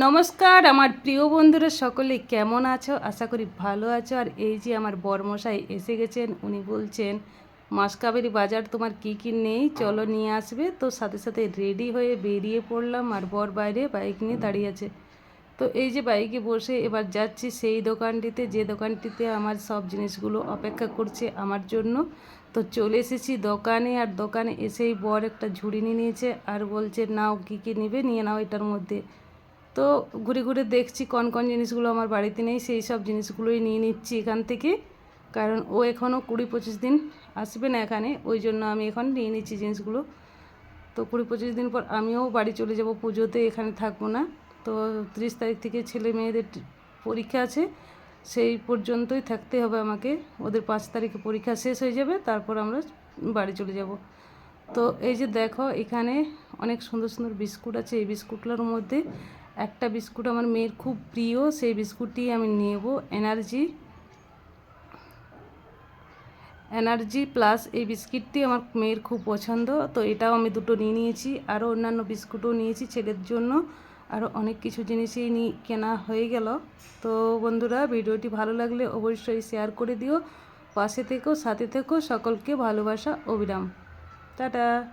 নমস্কার, আমার প্রিয় বন্ধুরা সকলে কেমন আছো? আশা করি ভালো আছো। আর এই যে আমার বরমশাই এসে গেছেন, উনি বলছেন মাসকাবেরি বাজার তোমার কি কি নেই? চলো নিয়ে আসবে। তো সাথে সাথে রেডি হয়ে বেরিয়ে পড়লাম আর বর বাইরে বাইক নিয়ে দাঁড়িয়ে আছে। তো এই যে বাইকে বসে এবার যাচ্ছি সেই দোকানটিতে, যে দোকানটিতে আমার সব জিনিসগুলো অপেক্ষা করছে আমার জন্য। তো চলে এসেছি দোকানে আর দোকানে এসেই বর একটা ঝুড়ি নিয়ে নিয়েছে আর বলছে, নাও কী কী নেবে? নিয়ে নাও এটার মধ্যে। তো ঘুরে ঘুরে দেখছি কোন কোন জিনিসগুলো আমার বাড়িতে নেই, সেই সব জিনিসগুলোই নিয়ে নিচ্ছি এখান থেকে। কারণ ও এখনও কুড়ি পঁচিশ দিন আসবে না এখানে, ওই জন্য আমি এখন নিয়ে নিচ্ছি জিনিসগুলো। তো কুড়ি পঁচিশ দিন পর আমিও বাড়ি চলে যাব, পুজোতে এখানে থাকব না। তো তিরিশ তারিখ থেকে ছেলে মেয়েদের পরীক্ষা আছে, সেই পর্যন্তই থাকতে হবে আমাকে। ওদের পাঁচ তারিখে পরীক্ষা শেষ হয়ে যাবে, তারপর আমরা বাড়ি চলে যাব। তো এই যে দেখো, এখানে অনেক সুন্দর সুন্দর বিস্কুট আছে, এই বিস্কুটগুলোর মধ্যে একটা বিস্কুট আমার মেয়ের খুব প্রিয়, সেই বিস্কুটটি আমি নেব এনার্জি। এনার্জি প্লাস এই বিস্কিটটি আমার মেয়ের খুব পছন্দ, তো এটাও আমি দুটো নিয়ে নিয়েছি। আরও অন্যান্য বিস্কুটও নিয়েছি ছেলের জন্য। আরও অনেক কিছু জিনিসই নি কেনা হয়ে গেল। তো বন্ধুরা, ভিডিওটি ভালো লাগলে অবশ্যই শেয়ার করে দিও। পাশে থেকেও সাথে থেকেও সকলকে ভালোবাসা, অবিরাম। টাটা!